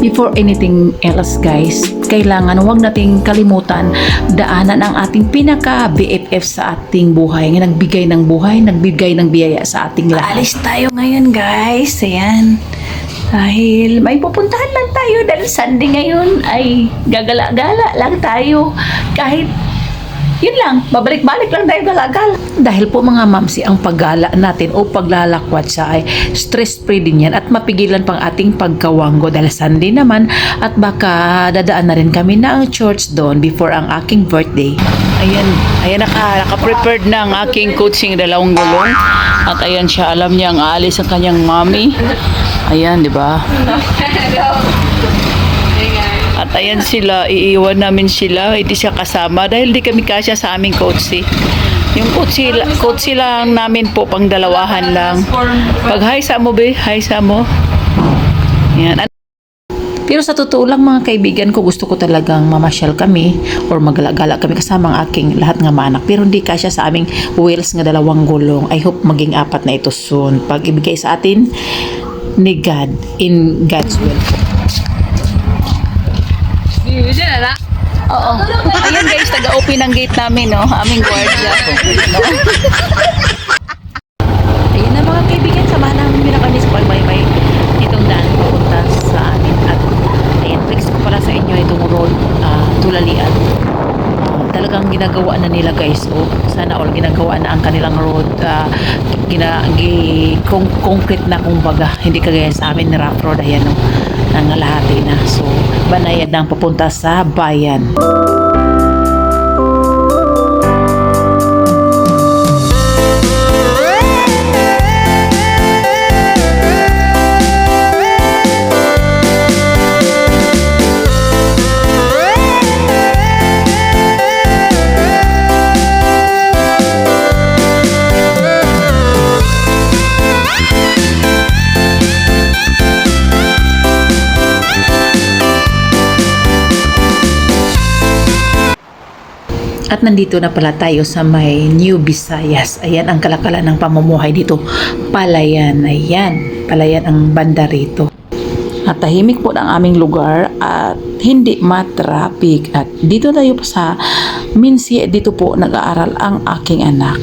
Before anything else guys, kailangan huwag nating kalimutan daanan ang ating pinaka BFF sa ating buhay. Nga nagbigay ng buhay, nagbigay ng biyaya sa ating lahat. Alis tayo ngayon guys. Ayan. Dahil may pupuntahan lang tayo dahil Sunday ngayon ay gagala-gala lang tayo. Kahit yun lang, babalik-balik lang tayo galagal. Dahil po mga mamsi, ang paggala natin o paglalakwat sa ay stress-free din yan at mapigilan pang ating pagkawanggo dahil Sunday naman at baka dadaan na rin kami ng church doon before ang aking birthday. Ayan, ayan naka, naka-prepared na ang aking coaching dalawang gulong at ayan siya, alam niya ang aalis ang kanyang mommy. Ayan, di ba? At ayan sila, iiwan namin sila, hindi siya kasama dahil di kami kasya sa aming kotse. Yung kotse, kotse lang namin po, pang dalawahan lang. Pag hi sa mo, be, hi sa mo. Yan. Pero sa totoo lang mga kaibigan ko, gusto ko talagang mamasyal kami or magalagala kami kasama ang aking lahat ng mga. Pero hindi kasya sa aming wheels nga dalawang gulong. I hope maging apat na ito soon. Pag ibigay sa atin ni God in God's will. Oo. Ayan guys, taga-open ang gate namin, no? Aming guardia. No? Ayun na mga kaibigan, samahan namin nila kami sa pagbaybay nitong daan papunta sa amin. At ayan, flex ko pala sa inyo itong road ah, tulalian. Ah, talagang ginagawa na nila guys. Oh, sana all ginagawa na ang kanilang road. ah, gina, gi, con- concrete na kumbaga. Hindi kagaya sa amin na rough road. Ayan, no? nangalahati na. So, banayad na papunta sa bayan. At nandito na pala tayo sa may New Visayas. Ayan ang kalakalan ng pamumuhay dito. Palayan. Ayan. Palayan ang banda rito. At tahimik po ang aming lugar at hindi matraffic. At dito tayo sa Minsi, dito po nag-aaral ang aking anak.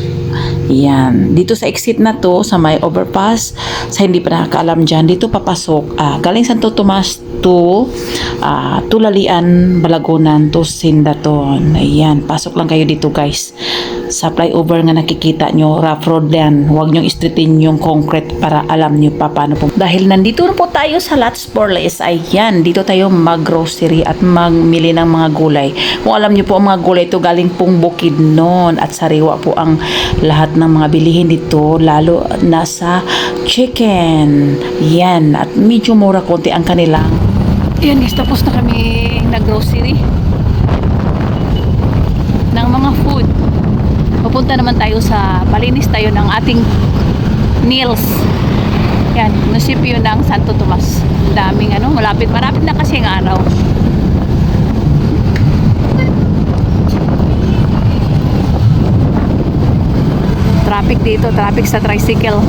Yan. Dito sa exit na to, sa may overpass, sa hindi pa nakakaalam dyan, dito papasok. ah, galing Santo Tomas to ah, Tulalian, Balagunan to Sindaton. Ayan. Pasok lang kayo dito guys. Sa flyover nga nakikita nyo, rough road yan. Huwag nyo istritin yung concrete para alam nyo pa paano po. Dahil nandito na po tayo sa Lots Porles, ayan, dito tayo mag-grocery at magmili ng mga gulay. Kung alam nyo po ang mga gulay ito galing pong bukid noon at sariwa po ang lahat ng mga bilihin dito, lalo na sa chicken. Yan, at medyo mura konti ang kanilang. Yan guys, tapos na kami nag-grocery ng mga food. Pupunta naman tayo sa palinis tayo ng ating nails. Yan, munisipyo ng Santo Tomas. Daming ano, malapit, malapit na kasi ang araw. Traffic dito, traffic sa tricycle.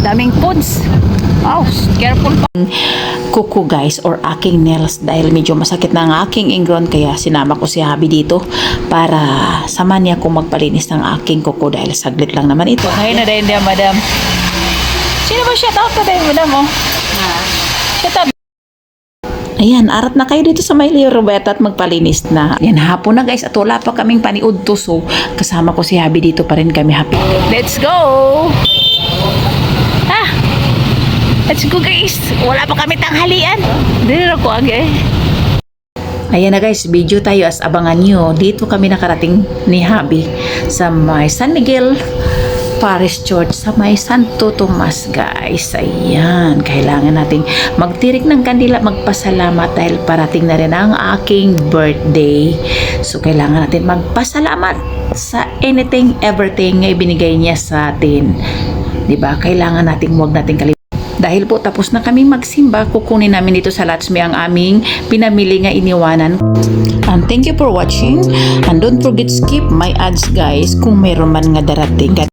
Daming foods. Wow, careful pa. Kuko guys or aking nails dahil medyo masakit na ang aking ingron kaya sinama ko si Habi dito para sama niya kung magpalinis ng aking kuko dahil saglit lang naman ito. Ngayon na dahil niya madam. Sino ba shout out ka dahil madam mo? Shout out. Ayan, arat na kayo dito sa may Leo Roberta at magpalinis na. Yan, hapon na guys at wala pa kaming paniud to so kasama ko si Habi dito pa rin kami happy. Let's go! Ah! Let's go guys! Wala pa kami tanghalian. Dito na ko agay. Ayan na guys, video tayo as abangan nyo. Dito kami nakarating ni Habi sa may San Miguel Parish Church sa may Santo Tomas guys. Ayan, kailangan nating magtirik ng kandila, magpasalamat dahil parating na rin ang aking birthday. So kailangan natin magpasalamat sa anything, everything na ibinigay niya sa atin. 'Di ba? Kailangan nating huwag nating kalimutan dahil po tapos na kaming magsimba, kukunin namin dito sa Latsmi ang aming pinamili nga iniwanan. And thank you for watching. And don't forget skip my ads guys kung meron man nga darating.